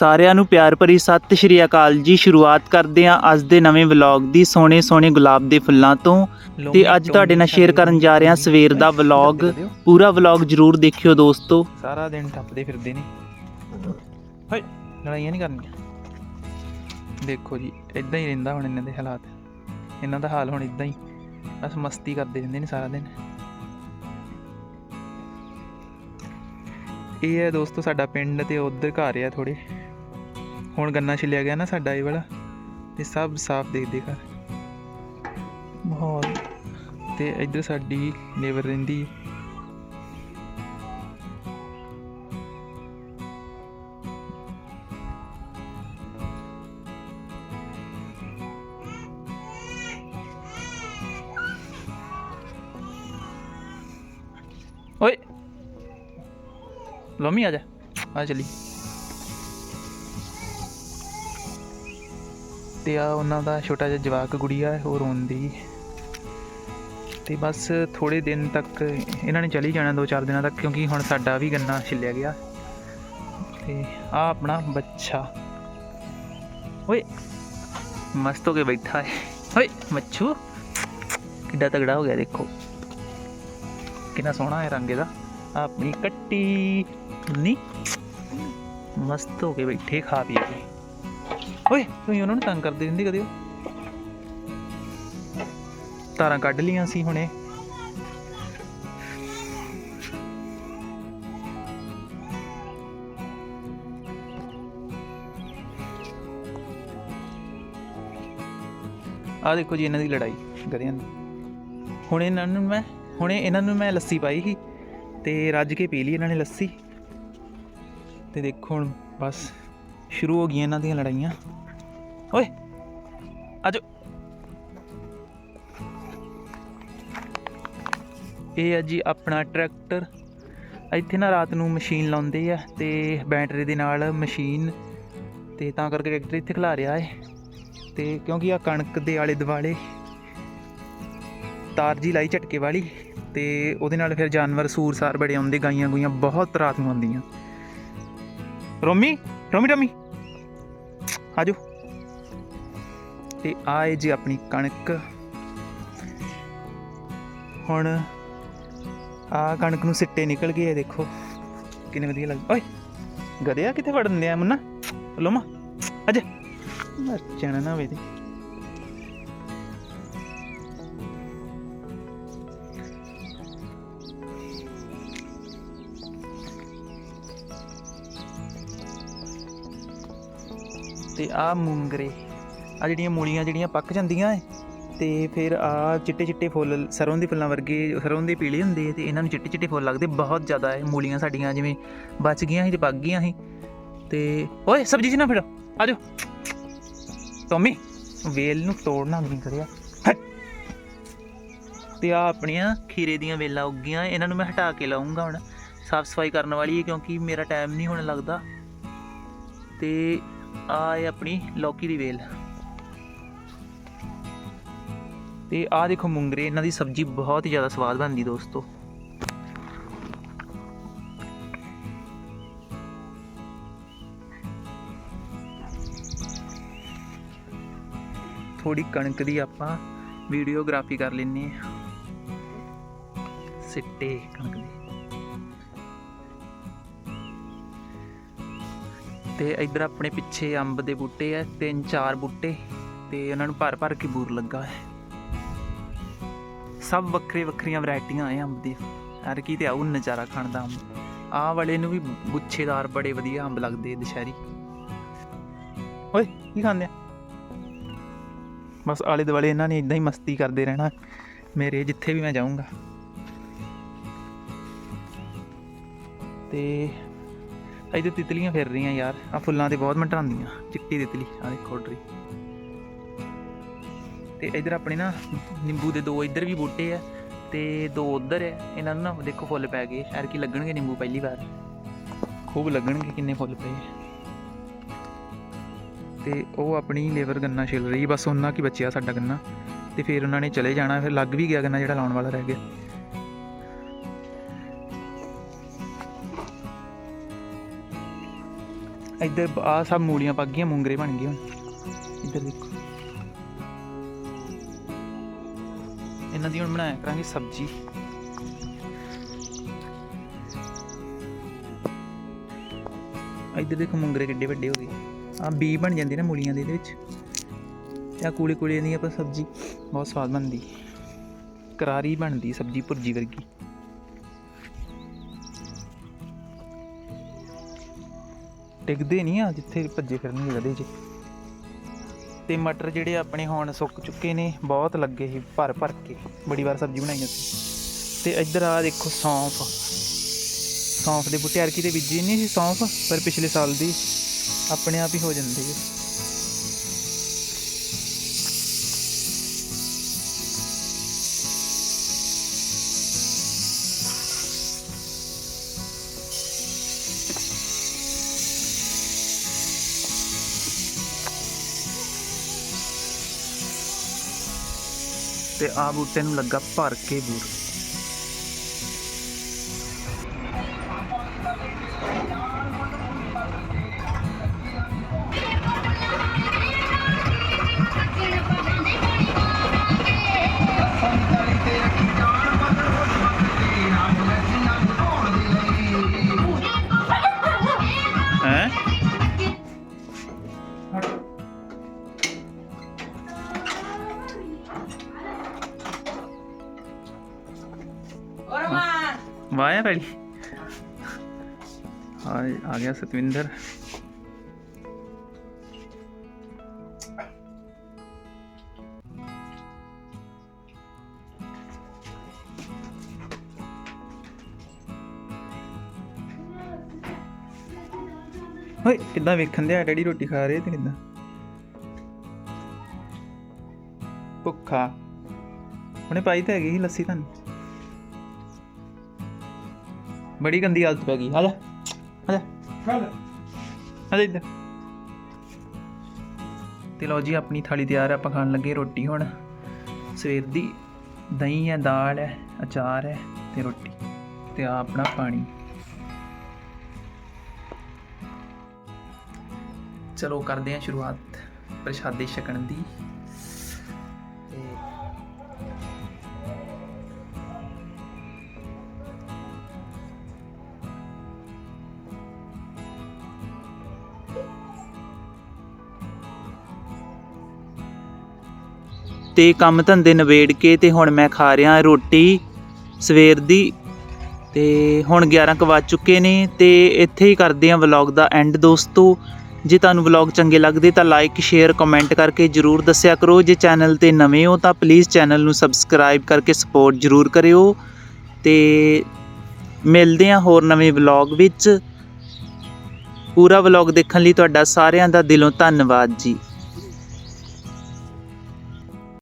ਸਾਰਿਆਂ ਨੂੰ ਪਿਆਰ ਭਰੀ ਸਤਿ ਸ਼੍ਰੀ ਅਕਾਲ ਜੀ। ਸ਼ੁਰੂਆਤ ਕਰਦੇ ਹਾਂ ਅੱਜ ਦੇ ਨਵੇਂ ਵਲੌਗ ਦੀ ਸੋਹਣੇ ਸੋਹਣੇ ਗੁਲਾਬ ਦੇ ਫੁੱਲਾਂ ਤੋਂ। ਤੇ ਅੱਜ ਤੁਹਾਡੇ ਨਾਲ ਸ਼ੇਅਰ ਕਰਨ ਜਾ ਰਹੇ ਹਾਂ ਸਵੇਰ ਦਾ ਵਲੌਗ ਪੂਰਾ ਵਲੌਗ ਜਰੂਰ ਦੇਖਿਓ ਦੋਸਤੋ। ਸਾਰਾ ਦਿਨ ਟੱਪਦੇ ਫਿਰਦੇ ਨੇ। ਹਾਏ। ਲੜਾਈਆਂ ਨਹੀਂ ਕਰਨੀਆਂ। ਦੇਖੋ ਜੀ ਇਦਾਂ ਹੀ ਰਹਿੰਦਾ ਹੁਣ ਇਹਨਾਂ ਦੇ ਹਾਲਾਤ। ਇਹਨਾਂ ਦਾ ਹਾਲ ਹੁਣ ਇਦਾਂ ਹੀ। ਬਸ ਮਸਤੀ ਕਰਦੇ ਰਹਿੰਦੇ ਨੇ ਸਾਰਾ ਦਿਨ। ਇਹ ਹੈ ਦੋਸਤੋ ਸਾਡਾ ਪਿੰਡ ਤੇ ਉਧਰ ਘਰ ਆ ਥੋੜੇ ਹੁਣ ਗੰਨਾ ਛਿਲਿਆ ਗਿਆ ਨਾ ਸਾਡਾ ਇਹ ਵਾਲਾ ਤੇ ਸਭ ਸਾਫ਼ ਦੇਖਦੇ ਘਰ। ਮਾਹੌਲ। ਤੇ ਇੱਧਰ ਸਾਡੀ ਲੇਬਰ ਰਹਿੰਦੀ ਓਏ। ਲੰਮੀ ਆ ਜਾ। ਆ ਚਲੀ। ਤੇ ਆ ਉਹਨਾਂ ਦਾ ਛੋਟਾ ਜਿਹਾ ਜਵਾਕ ਗੁੜੀਆ ਹੈ, ਉਹ ਰੋਂਦੀ। ਤੇ ਬਸ ਥੋੜੇ ਦਿਨ ਤੱਕ ਇਹਨਾਂ ਨੇ ਚਲੀ ਜਾਣਾ ਦੋ ਚਾਰ ਦਿਨਾਂ ਤੱਕ ਕਿਉਂਕਿ ਹੁਣ ਸਾਡਾ ਵੀ ਗੰਨਾ ਛਿੱਲਿਆ ਗਿਆ। ਤੇ ਆ ਆਪਣਾ ਬੱਚਾ। ਓਏ ਮਸਤ ਹੋ ਕੇ ਬੈਠਾ ਹੈ। ਓਏ ਮੱਛੂ ਕਿੱਡਾ ਤਗੜਾ ਹੋ ਗਿਆ ਦੇਖੋ। ਕਿੰਨਾ ਸੋਹਣਾ ਹੈ ਰੰਗ ਇਹਦਾ। ਆਹ ਆਪਣੀ ਕੱਟੀ। ਨੀ ਮਸਤ ਹੋ ਕੇ ਬੈਠੇ ਖਾ ਪੀ ਕੇ। ਓਏ, ਤੁਸੀਂ ਉਹਨਾਂ ਨੂੰ ਤੰਗ ਕਰਦੇ ਰਹਿੰਦੇ ਕਦੇ? ਉਹ? ਤਾਰਾਂ ਕੱਢ ਲੀਆਂ ਸੀ ਹੁਣੇ। ਆ ਦੇਖੋ ਜੀ ਇਹਨਾਂ ਦੀ ਲੜਾਈ ਗਧਿਆਂ ਦੀ ਹੁਣ ਇਹਨਾਂ ਨੂੰ ਮੈਂ, ਹੁਣੇ ਇਹਨਾਂ ਨੂੰ ਮੈਂ ਲੱਸੀ ਪਾਈ ਸੀ ਤੇ ਰੱਜ ਕੇ ਪੀ ਲਈ ਇਹਨਾਂ ਨੇ ਲੱਸੀ। ਤੇ ਦੇਖੋ ਹੁਣ ਬਸ, ਸ਼ੁਰੂ ਹੋ ਗਈਆਂ ਇਹਨਾਂ ਦੀਆਂ ਲੜਾਈਆਂ। ਓਏ ਆਜੋ ਇਹ ਹੈ ਜੀ ਆਪਣਾ ਟਰੈਕਟਰ। ਇੱਥੇ ਨਾ ਰਾਤ ਨੂੰ ਮਸ਼ੀਨ ਲਾਉਂਦੇ ਆ ਤੇ ਬੈਟਰੀ ਦੇ ਨਾਲ ਮਸ਼ੀਨ ਤੇ ਤਾਂ ਕਰਕੇ ਟਰੈਕਟਰ ਇੱਥੇ ਖਲਾ ਰਿਹਾ ਹੈ ਤੇ ਕਿਉਂਕਿ ਆ ਕਣਕ ਦੇ ਆਲੇ ਦੁਆਲੇ ਤਾਰ ਜੀ ਲਾਈ ਝਟਕੇ ਵਾਲੀ ਤੇ ਉਹਦੇ ਨਾਲ ਫਿਰ ਜਾਨਵਰ ਸੂਰਸਾਰ ਬੜੇ ਆਉਂਦੇ, ਗਾਈਆਂ ਗੁਈਆਂ ਬਹੁਤ ਰਾਤ ਨੂੰ ਆਉਂਦੀਆਂ। ਰੋਮੀ ਰੋਮੀ ਰੋਮੀ। ਆਜੋ ਤੇ ਆਏ ਜੀ ਆਪਣੀ ਕਣਕ। ਹੁਣ ਆ ਕਣਕ ਨੂੰ ਸਿੱਟੇ ਨਿਕਲ ਗਏ ਦੇਖੋ ਕਿੰਨੇ ਵਧੀਆ ਲੱਗ ਓਏ ਗਧਿਆ ਕਿੱਥੇ ਵੜਨ ਦਿਆ ਮੁੰਨਾ? ਲੋਮਾ ਅਜ ਮਰਚਣਾ ਨਾ ਵੇ ਤੇ। ਤੇ ਆ ਮੂੰਗਰੇ। ਆ ਜਿਹੜੀਆਂ ਮੂਲੀਆਂ ਜਿਹੜੀਆਂ ਪੱਕ ਜਾਂਦੀਆਂ ਏ ਤੇ ਫਿਰ ਆ ਚਿੱਟੇ ਚਿੱਟੇ ਫੁੱਲ, ਸਰੋਂ ਦੇ ਫੁੱਲਾਂ ਵਰਗੇ, ਸਰੋਂ ਦੇ ਪੀਲੇ ਹੁੰਦੇ ਆ ਤੇ ਇਹਨਾਂ ਨੂੰ ਚਿੱਟੇ ਚਿੱਟੇ ਫੁੱਲ ਲੱਗਦੇ ਬਹੁਤ ਜ਼ਿਆਦਾ ਏ ਮੂਲੀਆਂ ਸਾਡੀਆਂ ਜਿਵੇਂ ਬਚ ਗਈਆਂ ਸੀ ਤੇ ਪੱਕ ਗਈਆਂ ਸੀ। ਤੇ ਓਏ, ਸਬਜ਼ੀ ਚ ਨਾ ਫਿਰ, ਆ ਜਾਓ। ਟੋਮੀ, ਵੇਲ ਨੂੰ ਤੋੜਨਾ ਨਹੀਂ ਕਰਿਆ। ਹਟ। ਤੇ ਆ ਆਪਣੀਆਂ ਖੀਰੇ ਦੀਆਂ ਵੇਲਾਂ ਉੱਗੀਆਂ ਇਹਨਾਂ ਨੂੰ ਮੈਂ ਹਟਾ ਕੇ ਲਾਉਂਗਾ ਹੁਣ। ਸਾਫ਼ ਸਫ਼ਾਈ ਕਰਨ ਵਾਲੀ ਹੈ ਕਿਉਂਕਿ ਮੇਰਾ ਟਾਈਮ ਨਹੀਂ ਹੋਣ ਲੱਗਦਾ। ਤੇ ਆ ਹੈ ਆਪਣੀ ਲੌਕੀ ਦੀ ਵੇਲ। ਤੇ ਆਹ ਦੇਖੋ ਮੁੰਗਰੇ, ਇਹਨਾਂ ਦੀ ਸਬਜ਼ੀ ਬਹੁਤ ਹੀ ਜ਼ਿਆਦਾ ਸਵਾਦ ਬਣਦੀ ਦੋਸਤੋ। ਥੋੜੀ ਕਣਕ ਦੀ ਆਪਾਂ ਵੀਡੀਓਗ੍ਰਾਫੀ ਕਰ ਲੈਨੇ ਆ ਸਿੱਟੇ ਕਣਕ ਦੇ। ਤੇ ਇਧਰ ਆਪਣੇ ਪਿੱਛੇ ਅੰਬ ਦੇ ਬੂਟੇ ਆ, ਤਿੰਨ ਚਾਰ ਬੂਟੇ ਤੇ ਉਹਨਾਂ ਨੂੰ ਭਰ ਭਰ ਕੇ ਬੂਰ ਲੱਗਾ ਹੈ ਸਭ ਵੱਖਰੇ ਵੱਖਰੀਆਂ ਵੈਰਾਈਟੀਆਂ ਆ ਅੰਬ ਦੀ ਹਰ ਕੀ ਤੇ ਆਉ ਨਜ਼ਾਰਾ ਖਾਣ ਦਾ ਅੰਬ। ਆਹ ਵਾਲੇ ਨੂੰ ਵੀ ਗੁੱਛੇਦਾਰ ਬੜੇ ਵਧੀਆ ਅੰਬ ਲੱਗਦੇ ਦੁਸ਼ਹਿਰੀ। ਓਏ, ਕੀ ਖਾਂਦੇ ਆ? ਬਸ ਆਲੇ ਦੁਆਲੇ ਇਹਨਾਂ ਨੇ ਇਦਾਂ ਹੀ ਮਸਤੀ ਕਰਦੇ ਰਹਿਣਾ। ਮੇਰੇ ਜਿੱਥੇ ਵੀ ਮੈਂ ਜਾਊਂਗਾ। ਤੇ ਇਹਦੇ ਤਿਤਲੀਆਂ ਫਿਰ ਰਹੀਆਂ ਯਾਰ। ਆ ਫੁੱਲਾਂ ਤੇ ਬਹੁਤ ਮਟਾਉਂਦੀਆਂ ਚਿੱਟੀ ਤਿਤਲੀ ਆ ਦੇਖੋ ਡਰੀ ਤੇ ਇਧਰ ਆਪਣੇ ਨਾ ਨਿੰਬੂ ਦੇ ਦੋ ਇਧਰ ਵੀ ਬੂਟੇ ਆ ਤੇ ਦੋ ਉਧਰ ਹੈ ਇਹਨਾਂ ਨੂੰ ਨਾ ਦੇਖੋ ਫੁੱਲ ਪੈ ਗਏ। ਐਰ ਕੀ ਲੱਗਣਗੇ ਨਿੰਬੂ ਪਹਿਲੀ ਵਾਰ। ਖੂਬ ਲੱਗਣਗੇ ਕਿੰਨੇ ਫੁੱਲ ਪਏ। ਤੇ ਉਹ ਆਪਣੀ ਲੇਬਰ ਗੰਨਾ ਛਿਲ ਰਹੀ, ਬਸ ਉਹਨਾਂ ਕੀ ਬਚਿਆ ਸਾਡਾ ਗੰਨਾ। ਤੇ ਫਿਰ ਉਹਨਾਂ ਨੇ ਚਲੇ ਜਾਣਾ, ਫਿਰ ਲੱਗ ਵੀ ਗਿਆ ਗੰਨਾ ਜਿਹੜਾ ਲਾਉਣ ਵਾਲਾ ਰਹਿ ਗਿਆ। ਇੱਧਰ ਆ ਸਭ ਮੂਲੀਆਂ ਪੱਕ ਗਈਆਂ, ਮੂੰਗਰੇ ਬਣ ਗਏ ਹੁਣ। ਇੱਧਰ ਦੇਖੋ। ਇਹਨਾਂ ਦੀ ਹੁਣ ਬਣਾਇਆ ਕਰਾਂਗੇ ਸਬਜ਼ੀ। ਇੱਧਰ ਦੇਖੋ ਮੂੰਗਰੇ ਕਿੱਡੇ ਵੱਡੇ ਹੋ ਗਏ। ਆ ਬੀ ਬਣ ਜਾਂਦੇ ਨੇ ਮੂਲੀਆਂ ਦੇ ਇਹਦੇ ਵਿੱਚ। ਤੇ ਆ ਕੂਲੇ ਕੂਲੇ ਦੀ ਆਪਾਂ ਸਬਜ਼ੀ ਬਹੁਤ ਸਵਾਦ ਬਣਦੀ। ਕਰਾਰੀ ਬਣਦੀ ਸਬਜ਼ੀ ਭੁਰਜੀ ਵਰਗੀ। ਟਿਕਦੇ ਨਹੀਂ ਆ ਜਿੱਥੇ ਭੱਜੇ ਫਿਰਨਗੇ ਉਹਦੇ 'ਚ ਤੇ ਮਟਰ ਜਿਹੜੇ ਆਪਣੇ ਹੁਣ ਸੁੱਕ ਚੁੱਕੇ ਨੇ, ਬਹੁਤ ਲੱਗੇ ਸੀ, ਭਰ ਭਰ ਕੇ। ਬੜੀ ਵਾਰ ਸਬਜ਼ੀ ਬਣਾਈ ਅਸੀਂ। ਤੇ ਇੱਧਰ ਆ ਦੇਖੋ ਸੌਂਫ। ਸੌਂਫ ਦੇ ਬੂਟੇ ਅਰਕੀ ਦੇ ਬੀਜੀ ਨਹੀਂ ਸੀ ਸੌਂਫ, ਪਰ ਪਿਛਲੇ ਸਾਲ ਦੀ ਆਪਣੇ ਆਪ ਹੀ ਹੋ ਜਾਂਦੀ ਹੈ। ਤੇ ਆ ਬੂਟੇ ਨੂੰ ਲੱਗਾ ਭਰ ਕੇ ਬੂਰ। ਹੈ? ਵਾਇਆ ਪੈੜੀ ਆ ਆ ਗਿਆ ਸਤਵਿੰਦਰ। ਓਏ, ਕਿੱਦਾਂ ਵੇਖਣ ਦੇ ਆ ਡੈਡੀ ਰੋਟੀ ਖਾ ਰਹੇ ਤੇ ਕਿੱਦਾਂ? ਭੁੱਖਾ। ਉਹਨੇ ਪਾਈ ਤਾਂ ਹੈਗੀ ਸੀ ਲੱਸੀ ਤੁਹਾਨੂੰ? ਬੜੀ ਗੰਦੀ ਹਾਲਤ ਪੈ ਗਈ। ਆ ਜਾ। ਆ ਜਾ। ਆ ਜਾ ਇੱਧਰ। ਤੇ ਲਓ ਜੀ ਆਪਣੀ ਥਾਲੀ ਤਿਆਰ ਹੈ ਆਪਾਂ ਖਾਣ ਲੱਗੇ ਰੋਟੀ ਹੁਣ। ਸਵੇਰ ਦੀ ਦਹੀਂ ਹੈ ਦਾਲ ਹੈ ਅਚਾਰ ਹੈ ਤੇ ਰੋਟੀ ਤੇ ਆ ਆਪਣਾ ਪਾਣੀ। ਚਲੋ ਕਰਦੇ ਹਾਂ ਸ਼ੁਰੂਆਤ ਪ੍ਰਸ਼ਾਦੇ ਛਕਣ ਦੀ। ਤੇ ਤੇ ਕੰਮ ਧੰਦੇ ਨਵੇੜ ਕੇ ਤੇ ਹੁਣ ਮੈਂ ਖਾ ਰਿਹਾ ਰੋਟੀ ਸਵੇਰ ਦੀ। ਤੇ ਹੁਣ 11 ਕੁ ਵੱਜ ਚੁੱਕੇ ਨੇ ਤੇ ਇੱਥੇ ਹੀ ਕਰਦੇ ਹਾਂ ਵਲੌਗ ਦਾ ਐਂਡ ਦੋਸਤੋ। ਜੇ ਤੁਹਾਨੂੰ ਵਲੌਗ ਚੰਗੇ ਲੱਗਦੇ ਤਾਂ ਲਾਈਕ ਸ਼ੇਅਰ ਕਮੈਂਟ ਕਰਕੇ ਜਰੂਰ ਦੱਸਿਆ ਕਰੋ। ਜੇ ਚੈਨਲ ਤੇ ਨਵੇਂ ਹੋ ਤਾਂ ਪਲੀਜ਼ ਚੈਨਲ ਨੂੰ ਸਬਸਕ੍ਰਾਈਬ ਕਰਕੇ ਸਪੋਰਟ ਜਰੂਰ ਕਰਿਓ। ਤੇ ਮਿਲਦੇ ਹਾਂ ਹੋਰ ਨਵੇਂ ਵਲੌਗ ਵਿੱਚ। ਪੂਰਾ ਵਲੌਗ ਦੇਖਣ ਲਈ ਤੁਹਾਡਾ ਸਾਰਿਆਂ ਦਾ ਦਿਲੋਂ ਧੰਨਵਾਦ ਜੀ।